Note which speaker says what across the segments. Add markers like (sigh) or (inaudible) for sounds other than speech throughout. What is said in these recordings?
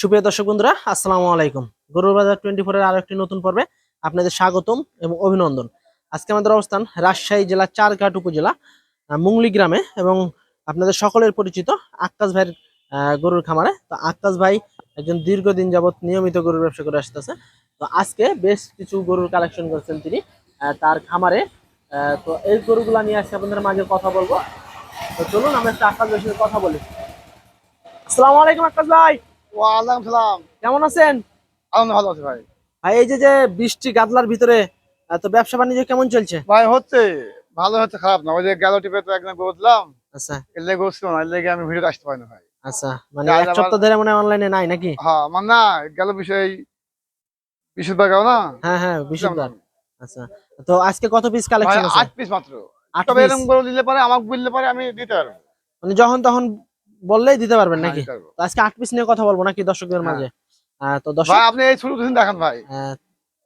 Speaker 1: সুপ্রিয় দর্শক বন্ধুরা, আসসালামু আলাইকুম। গরুর বাজার টোয়েন্টি ফোরের আরও একটি নতুন পর্বে আপনাদের স্বাগতম এবং অভিনন্দন। আজকে আমাদের অবস্থান রাজশাহী জেলা চারঘাট উপজেলা মুংলি গ্রামে এবং আপনাদের সকলের পরিচিত আক্কাস ভাইয়ের গরুর খামারে। তো আক্কাস ভাই একজন দীর্ঘদিন যাবৎ নিয়মিত গরুর ব্যবসা করে আসতেছে। তো আজকে বেশ কিছু গরুর কালেকশন করছেন তিনি তার খামারে। তো এই গরুগুলা নিয়ে আজকে আপনাদের মাঝে কথা বলব। তো চলুন আমরা একটু আক্কাস ভাইয়ের সাথে কথা বলি। আসসালামু আলাইকুম আক্কাস ভাই।
Speaker 2: ওয়ালাইকুম সালাম।
Speaker 1: কেমন আছেন?
Speaker 2: আলহামদুলিল্লাহ ভালো আছি ভাই।
Speaker 1: ভাই এই যে যে বৃষ্টি গাদলার ভিতরে তো ব্যবসা বাণিজ্য কেমন চলছে?
Speaker 2: ভাই হচ্ছে ভালো হচ্ছে খারাপ না। ওই যে গেল টিপে তো বললাম
Speaker 1: আচ্ছা।
Speaker 2: এর লেগে বসছিল না এর লেগে আমি ভিডিও আসতে পারি না ভাই।
Speaker 1: আচ্ছা মানে এক সপ্তাহ ধরে মনে অনলাইনে নাই নাকি?
Speaker 2: হ্যাঁ মানে না গেল বিষয় বিশুদ্ধ গেল না।
Speaker 1: হ্যাঁ হ্যাঁ বিশুদ্ধ। আচ্ছা তো আজকে কত পিস কালেকশন আছে?
Speaker 2: পিস মাত্র।
Speaker 1: আট
Speaker 2: তবে এরকম করে দিলে পারে আমাকে বললে পারে আমি দিতে পারব।
Speaker 1: মানে যখন তখন বললেই দিতে পারবেন
Speaker 2: হ্যাঁ,
Speaker 1: নাকি? আজকে আট পিস নিয়ে কথা বলব নাকি দর্শকদের
Speaker 2: হ্যাঁ।
Speaker 1: মাঝে? তো দর্শক
Speaker 2: আপনি এই শুরু দেখান ভাই।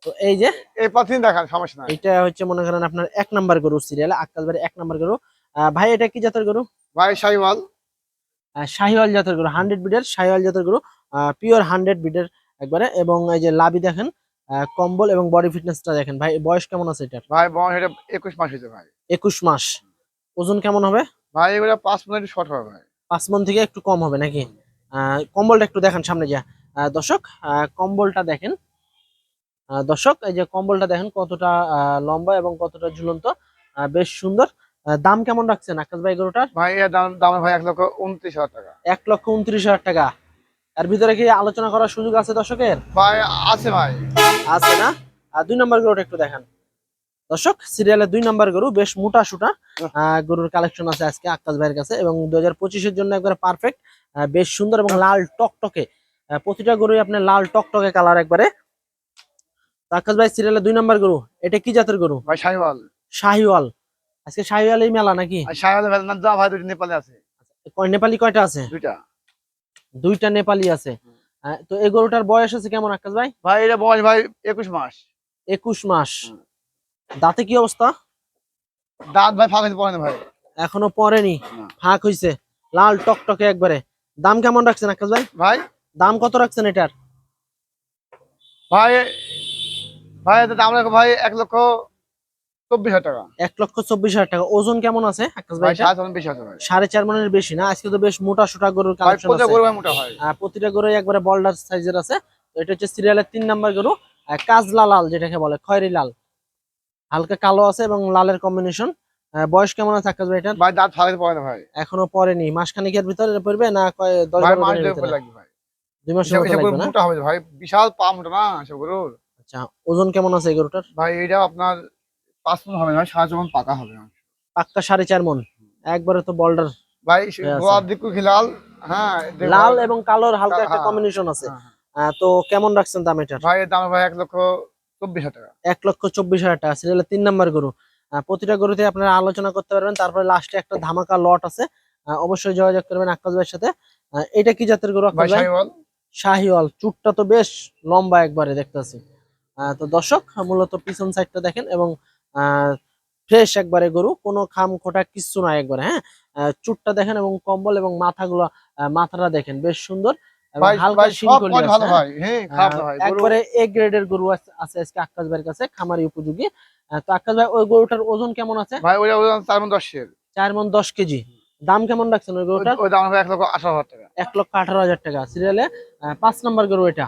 Speaker 1: তো এই যে
Speaker 2: এই দেখান সমস্যা নাই।
Speaker 1: এটা হচ্ছে মনে করেন আপনার এক নাম্বার গরু সিরিয়াল আক্কাল বাড়ি এক নাম্বার গরু। আহ, ভাই এটা কি জাতের গরু?
Speaker 2: ভাই শাহিওয়াল।
Speaker 1: আহ, শাহিওয়াল জাতের গরু হান্ড্রেড বিডের শাহিওয়াল জাতের গরু। পিওর হান্ড্রেড বিডের একবারে। এবং এই যে লাভি দেখেন আহ, কম্বল এবং বডি ফিটনেসটা দেখেন। ভাই বয়স কেমন আছে এটার?
Speaker 2: ভাই বয়স এটা একুশ মাস হয়েছে ভাই।
Speaker 1: একুশ মাস। ওজন কেমন হবে?
Speaker 2: ভাই এগুলো পাঁচ মিনিট শর্ট হবে ভাই।
Speaker 1: পাঁচ মন থেকে একটু কম হবে নাকি? কম্বলটা একটু দেখেন সামনে যা। দর্শক কম্বলটা দেখেন। দর্শক এই যে কম্বলটা দেখেন কতটা লম্বা এবং কতটা ঝুলন্ত বেশ সুন্দর। দাম কেমন রাখছেন আকাশ ভাই গরুটার?
Speaker 2: ভাই এর দাম ভাই এক লক্ষ উনত্রিশ হাজার টাকা।
Speaker 1: এক লক্ষ উনত্রিশ হাজার টাকা। এর ভিতরে কি আলোচনা করার সুযোগ আছে দর্শকের?
Speaker 2: ভাই আছে ভাই।
Speaker 1: আছে না? আর দুই নম্বর গরুটা একটু দেখান। দর্শক সিরিয়ালের দুই নাম্বার গরু বেশ মোটা সুটা গরুর কালেকশন আছে আজকে আকাশ ভাইয়ের কাছে এবং দু হাজার পঁচিশের জন্য একবারে পারফেক্ট বেশ সুন্দর এবং লাল টকটকে প্রতিটা গরুই আপনার লাল টকটকে কালার একবারে। আকাশ ভাই সিরিয়ালের দুই নাম্বার গরু এটা কি জাতের গরু?
Speaker 2: ভাই শাহিওয়াল।
Speaker 1: শাহিওয়াল। আজকে শাহিওয়াল এই মেলা নাকি?
Speaker 2: শাহিওয়াল না যা ভাই দুটি নেপালে আছে।
Speaker 1: কয়- নেপালি কয়টা আছে?
Speaker 2: দুইটা।
Speaker 1: দুইটা নেপালি আছে। তো এই গরুটার বয়স আছে কেমন আকাশ ভাই?
Speaker 2: ভাই এটা বয়স ভাই একুশ মাস।
Speaker 1: একুশ মাস। দাঁতে কি অবস্থা?
Speaker 2: দাঁত ভাই ফাঁকা না ভাই।
Speaker 1: এখনও পরেনি ফাঁক হইছে। লাল টকটকে একবারে। দাম কেমন রাখছেন আকাশ ভাই?
Speaker 2: ভাই?
Speaker 1: দাম কত রাখছেন এটার?
Speaker 2: ভাই ভাই দাম রাখো ভাই এক লক্ষ চব্বিশ হাজার টাকা।
Speaker 1: এক লক্ষ চব্বিশ হাজার টাকা। ওজন কেমন আছে আকাশ ভাই
Speaker 2: ভাই সাড়ে চার বেশি
Speaker 1: মনের না? আজকে তো বেশ মোটা সোটা গরুর কালেকশন প্রতিটা গরু একবারে বল্ডার সাইজের আছে। এটা হচ্ছে সিরিয়ালের তিন নাম্বার গরু। কাজলা লাল যেটাকে বলে খয়রি লাল। হালকা কালো আছে এবং লালের কম্বিনেশন বয়স কেমন আছে আকাশ ভাই এটার?
Speaker 2: ভাই দাঁত পড়ে না ভাই।
Speaker 1: এখনও পরেনি মাসখানিকের ভিতরে পড়বে না কয় দশ
Speaker 2: ভাই
Speaker 1: বারো
Speaker 2: মাস? লাগবে ভাই।
Speaker 1: দুই মাসের মতো লাগবে না?
Speaker 2: মোটা হবে ভাই। বিশাল পা মোটা না এসব গরুর।
Speaker 1: আচ্ছা ওজন কেমন আছে এই গরুটার?
Speaker 2: ভাই এটা আপনার পাঁচ মন হবে না সাড়ে চার মণ পাকা হবে। না
Speaker 1: পাক্কা সাড়ে চার মন। একবারে তো বল্ডার
Speaker 2: ভাই। গোয়ার দিকু কি লাল? হ্যাঁ
Speaker 1: লাল এবং কালোর হালকা একটা
Speaker 2: হ্যাঁ,
Speaker 1: কম্বিনেশন আছে।
Speaker 2: হ্যাঁ, হ্যাঁ।
Speaker 1: তো কেমন রাখছেন দাম এটার?
Speaker 2: ভাই দাম ভাই এক লক্ষ চব্বিশ হাজার টাকা।
Speaker 1: এক লক্ষ চব্বিশ হাজার টাকা। সিরিয়ালের তিন নাম্বার গরু। প্রতিটা গরুতে আপনারা আলোচনা করতে পারবেন। তারপরে লাস্টে একটা ধামাকা লট আছে। অবশ্যই যোগাযোগ করবেন আকাশ ভাইয়ের সাথে। এটা কি জাতের গরু
Speaker 2: শাহিওয়াল।
Speaker 1: চুটটা তো বেশ লম্বা একবারে দেখতেছি। আহ, তো দর্শক মূলত পিছন সাইডটা দেখেন এবং ফ্রেশ একবারে গরু। কোনো খাম খোটা কিচ্ছু না একবারে হ্যাঁ? চুটটা দেখেন এবং কম্বল এবং মাথাগুলো মাথাটা দেখেন। বেশ সুন্দর। হ্যাঁ?
Speaker 2: গরু
Speaker 1: একবারে এ গ্রেডের গরু আছে- আজকে আকাশ ভাইয়ের কাছে খামারি উপযোগী। তো আকাশ ভাই ওই গরুটার ওজন কেমন আছে?
Speaker 2: ভাই ওজন চার মন দশের
Speaker 1: চার মন দশ কেজি। দাম কেমন রাখছেন ওই গরুটার?
Speaker 2: ওই দাম এক লক্ষ আঠারো হাজার টাকা।
Speaker 1: এক লক্ষ আঠারো হাজার টাকা। সিরিয়ালে পাঁচ নম্বর গরু এটা।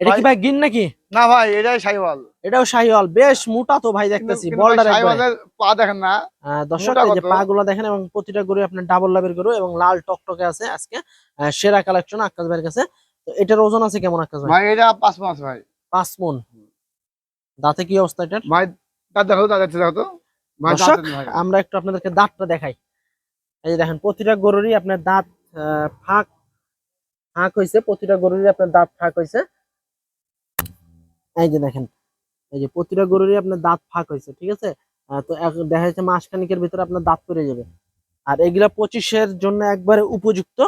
Speaker 1: এটা কি
Speaker 2: ভাই-
Speaker 1: ভাই গিন নাকি?
Speaker 2: না ভাই এটাই শাহিওয়াল
Speaker 1: এটাও শাহিওয়াল বেশ মোটা তো ভাই দেখতেছি
Speaker 2: পা দেখেন না।
Speaker 1: দর্শক যে পা গুলো দেখেন এবং প্রতিটা গরু আপনার ডাবল লাভের গরু এবং লাল টকটকে আছে আজকে সেরা কালেকশন আকাশ ভাইয়ের কাছে। তো এটার ওজন আছে কেমন আকাশ ভাই?
Speaker 2: ভাই এটা পাঁচ মন আছে ভাই।
Speaker 1: পাঁচ মন। দাঁতে কি অবস্থা এটার?
Speaker 2: ভাই দাঁত দেখো দাঁত দেখো তো।
Speaker 1: দর্শক আমরা একটু আপনাদেরকে দাঁতটা দেখাই। এই যে দেখেন প্রতিটা গরুরই আপনার দাঁত ফাঁক ফাঁক হয়েছে প্রতিটা গরুরই আপনার দাঁত ফাঁক হয়েছে এই যে দেখেন এই যে প্রতিটা গরুরই আপনার দাঁত ফাঁক হয়েছে ঠিক আছে? তো দেখা যাচ্ছে মাসখানিকের ভিতরে আপনার দাঁত পড়ে যাবে। আর এগুলা পঁচিশের জন্য একবারে উপযুক্ত।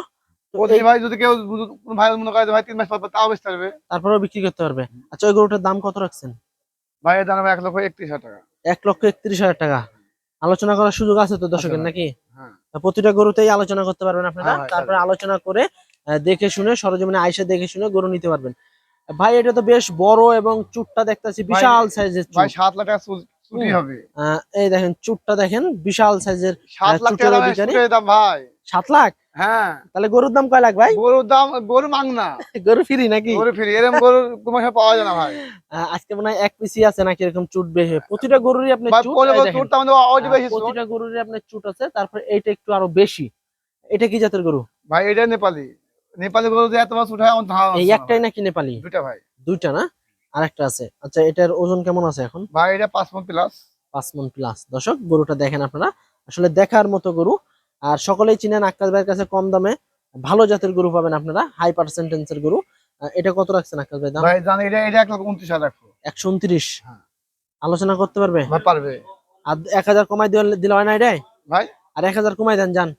Speaker 1: বিক্রি করতে পারবে। আচ্ছা ওই গরুটার দাম কত রাখছেন?
Speaker 2: দাম এক লক্ষ একত্রিশ হাজার টাকা।
Speaker 1: এক লক্ষ একত্রিশ হাজার টাকা। আলোচনা করার সুযোগ আছে তো দর্শকের নাকি?
Speaker 2: হ্যাঁ।
Speaker 1: প্রতিটা গরুতেই আলোচনা করতে পারবেন আপনারা।
Speaker 2: হ্যাঁ,
Speaker 1: তারপরে আলোচনা করে দেখে শুনে সরজমিনে আইসা দেখে শুনে গরু নিতে পারবেন। ভাই এটা তো বেশ বড় এবং চুটটা দেখতেছি বিশাল সাইজের
Speaker 2: ভাই
Speaker 1: চুট
Speaker 2: সাত লাখ টাকা ছুটি হবে।
Speaker 1: আহ, এই দেখেন চুটটা দেখেন বিশাল সাইজের
Speaker 2: সাত লাখ টাকা দামের
Speaker 1: অধিকারী?
Speaker 2: দাম ভাই।
Speaker 1: সাত লাখ?
Speaker 2: হ্যাঁ।
Speaker 1: তাহলে গরুর দাম কয় লাখ ভাই?
Speaker 2: গরুর দাম গরু মাং না। (laughs)
Speaker 1: গরু ফ্রি নাকি?
Speaker 2: গরু ফিরি এরকম গরু তোমার কাছে পাওয়া যায় না ভাই। (laughs)
Speaker 1: আজকে মনে হয় এক পিসি আছে নাকি এরকম চুট বেহে প্রতিটা গরুরই
Speaker 2: আপনি
Speaker 1: চুট।
Speaker 2: চুট আমাদের বেশি
Speaker 1: প্রতিটা গরুরই আপনার চুট আছে তারপর এইটা একটু আরও বেশি। এটা কি জাতের গরু?
Speaker 2: ভাই এটা নেপালি। নেপালি গরু যে এত চুট হয় আমার ধারণা
Speaker 1: এই একটাই নাকি নেপালি?
Speaker 2: ভাই। ভাই।
Speaker 1: দুইটা না? আরেকটা আছে। আচ্ছা এটার ওজন কেমন আছে এখন?
Speaker 2: ভাই এটা পাঁচ মন প্লাস
Speaker 1: পাঁচ মন প্লাস দর্শক গরুটা দেখেন আপনারা। আসলে দেখার মতো গরু। আর সকলেই চিনেন আক্কাস ভাইয়ের কাছে কম দামে। ভালো জাতের গরু পাবেন আপনারা। হাই পার্সেন্টেন্সের গরু। এটা কত রাখছেন আক্কাস ভাই দাম?
Speaker 2: ভাই জানি এটা এটা এক লাখ উনত্রিশ হাজার। রাখব
Speaker 1: একশো উনত্রিশ?
Speaker 2: হ্যাঁ।
Speaker 1: আলোচনা করতে পারবে?
Speaker 2: ভাই পারবে।
Speaker 1: আর এক হাজার কমাই দিলে দিলে হয় না এটাই?
Speaker 2: ভাই?
Speaker 1: আর এক হাজার কমাই দেন যান।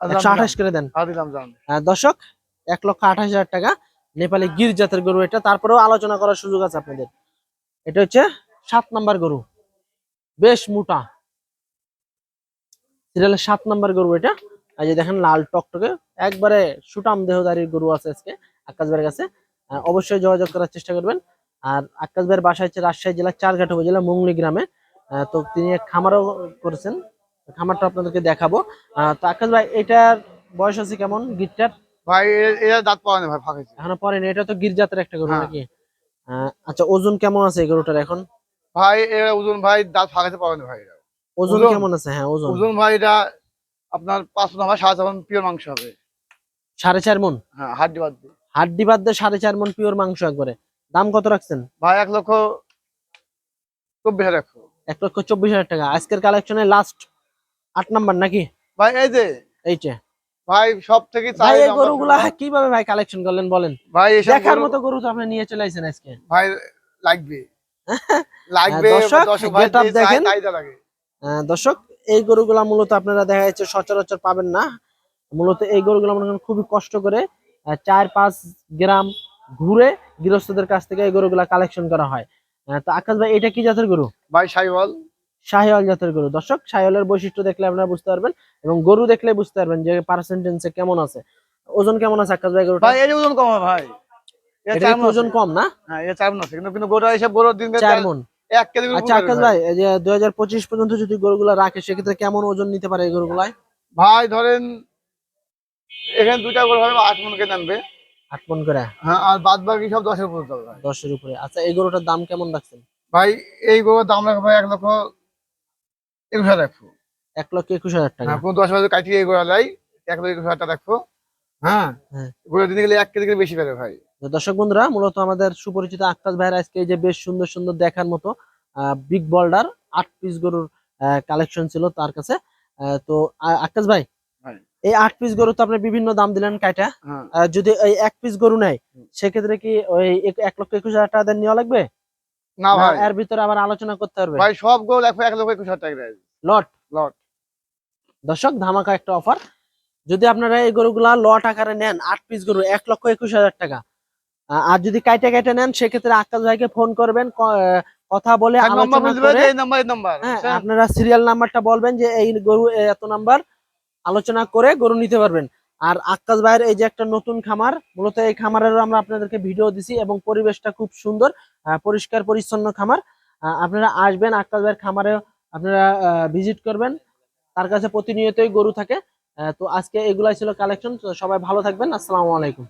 Speaker 2: আর
Speaker 1: একশো
Speaker 2: দাম
Speaker 1: আঠাশ করে দেন।
Speaker 2: আর দিলাম জান
Speaker 1: আহ, দর্শক এক লক্ষ আঠাশ হাজার টাকা নেপালি গির জাতের গরু এটা। তারপরেও আলোচনা করার সুযোগ আছে আপনাদের। এটা হচ্ছে সাত নাম্বার গরু। বেশ মোটা। সিরিয়ালের সাত নাম্বার গরু এটা। এই যে দেখেন লাল টকটকে। একবারে সুটাম দেহদারির গরু আছে আজকে আকাশ ভাইয়ের কাছে অবশ্যই যোগাযোগ করার চেষ্টা করবেন। আর আকাশ ভাইয়ের বাসা হচ্ছে রাজশাহী জেলার চারঘাট উপজেলা মুংলি গ্রামে। তো তিনি খামারও করেছেন। খামারটা আপনাদেরকে দেখাবো। তো আকাশ ভাই এটার বয়স আছে কেমন? গিরটার
Speaker 2: ভাই এ- এটা দাঁত পাওয়া না ভাই ফাঁকেছে
Speaker 1: এখনও পরেনি এটা তো গির জাতের একটা গরু
Speaker 2: হ্যাঁ।
Speaker 1: নাকি? আচ্ছা ওজন কেমন আছে এই গরুটার এখন?
Speaker 2: ভাই এটা ওজন ভাই দাঁত ফাঁকাতে পাওয়া না ভাই
Speaker 1: ওজন? কেমন আছে? হ্যাঁ ওজন।
Speaker 2: ওজন ভাই এটা আপনার পাঁচ আমার সাড়ে চার পিওর মাংস হবে।
Speaker 1: সাড়ে চার মন?
Speaker 2: হ্যাঁ হাড্ডি বাদ দিয়ে।
Speaker 1: হাড্ডি বাদ দিয়ে সাড়ে চার মন পিওর মাংস একবারে। দাম কত রাখছেন?
Speaker 2: ভাই এক লক্ষ চব্বিশ হাজার
Speaker 1: এক লক্ষ চব্বিশ হাজার টাকা। আজকের কালেকশনে লাস্ট আট নাম্বার নাকি?
Speaker 2: ভাই এই যে
Speaker 1: এইটা
Speaker 2: ভাই সব থেকে
Speaker 1: ভাই এই গরুগুলা কীভাবে ভাই কালেকশন করলেন বলেন?
Speaker 2: ভাই
Speaker 1: দেখার মতো গরু তো আপনি নিয়ে চলে আসছেন আজকে।
Speaker 2: ভাই লাগবে। (laughs) লাগবে
Speaker 1: দর্শক,
Speaker 2: দর্শক
Speaker 1: দেখেন।
Speaker 2: লাগে।
Speaker 1: দর্শক এই গরুগুলা মূলত আপনারা দেখা যাচ্ছে সচরাচর পাবেন না। মূলত এই গরুগুলো মনে করেন খুবই কষ্ট করে চার পাঁচ গ্রাম ঘুরে গৃহস্থদের কাছ থেকে এই গরুগুলা কালেকশন করা হয়। তো আকাশ ভাই এটা কি জাতের গরু?
Speaker 2: ভাই সাইওয়াল।
Speaker 1: শাহিওয়াল জাতের গরু। দর্শক শাহিওয়ালের বৈশিষ্ট্য দেখলে আপনারা বুঝতে পারবেন এবং গরু দেখলে বুঝতে পারবেন যে পার্সেন্টেন্সে কেমন আছে। ওজন কেমন আছে আকাশ ভাই গরুটা
Speaker 2: ভাই এর ওজন কম ভাই।
Speaker 1: এটা ওজন কম না?
Speaker 2: হ্যাঁ এর চার মণ আছে কিন্তু কিন্তু গোটা এসব গরুর দিন
Speaker 1: চার মন।
Speaker 2: এক কেজি করে
Speaker 1: আচ্ছা আকাশ ভাই এই যে দুই হাজার পঁচিশ পর্যন্ত যদি গরুগুলা রাখে সেক্ষেত্রে কেমন ওজন নিতে পারে এই গরুগুলায়?
Speaker 2: ভাই ধরেন এখানে দুইটা গরু হবে আট মন কেটে আনবে।
Speaker 1: আট মন করে?
Speaker 2: হ্যাঁ আর বাদ বাকি সব দশের উপর
Speaker 1: দশের উপরে। আচ্ছা এই গরুটার দাম কেমন রাখছেন?
Speaker 2: ভাই এই গরুর দাম রাখব ভাই এক লক্ষ একুশ হাজার রাখব
Speaker 1: এক লক্ষ একুশ হাজার টাকা।
Speaker 2: হ্যাঁ কোনো দশ কাটিয়ে লাই এক লক্ষ একুশ হাজার টাকা রাখব হ্যাঁ
Speaker 1: হ্যাঁ।
Speaker 2: দিতে গেলে এক কেজি করে বেশি পাবে ভাই।
Speaker 1: তো দর্শক বন্ধুরা মূলত আমাদের সুপরিচিত ভাইয়ের আজকে এই যে বেশ সুন্দর সুন্দর দেখার মতো বিগ বল্ডার আট পিস গরুর কালেকশন ছিল তার কাছে। তো আ- আক্তাস ভাই। এই আট পিস গরু তো আপনি বিভিন্ন দাম দিলেন কাইটা।
Speaker 2: হ্যাঁ।
Speaker 1: যদি এই এক পিস গরু নেয় সেক্ষেত্রে কি ওই এক- এক লক্ষ একুশ হাজার টাকা নেওয়া লাগবে?
Speaker 2: না ভাই।
Speaker 1: এর ভিতরে আবার আলোচনা করতে পারবে
Speaker 2: ভাই সব গরু দেখো এক লক্ষ একুশ হাজার টাকা
Speaker 1: লট।
Speaker 2: লট।
Speaker 1: দর্শক ধামাকা একটা অফার যদি আপনারা এই গরুগুলা লট আকারে নেন আট পিস গরু এক লক্ষ একুশ হাজার টাকা। আর যদি কাইটে কাইটে নেন সেক্ষেত্রে আকাশ ভাইকে ফোন করবেন কথা বলে হ্যাঁ আপনারা সিরিয়াল নাম্বারটা বলবেন যে এই গরু এত নাম্বার আলোচনা করে গরু নিতে পারবেন। আর আক্কাস ভাইয়ের এই যে একটা নতুন খামার, মূলত এই খামারেরও আমরা আপনাদেরকে ভিডিও দিছি এবং পরিবেশটা খুব সুন্দর পরিষ্কার, পরিচ্ছন্ন খামার। আপনারা আসবেন আক্কাস ভাইয়ের খামারে, আপনারা ভিজিট করবেন। তার কাছে প্রতিনিয়তই গরু থাকে। তো আজকে এগুলাই ছিল কালেকশন সবাই ভালো থাকবেন। আসসালামু আলাইকুম।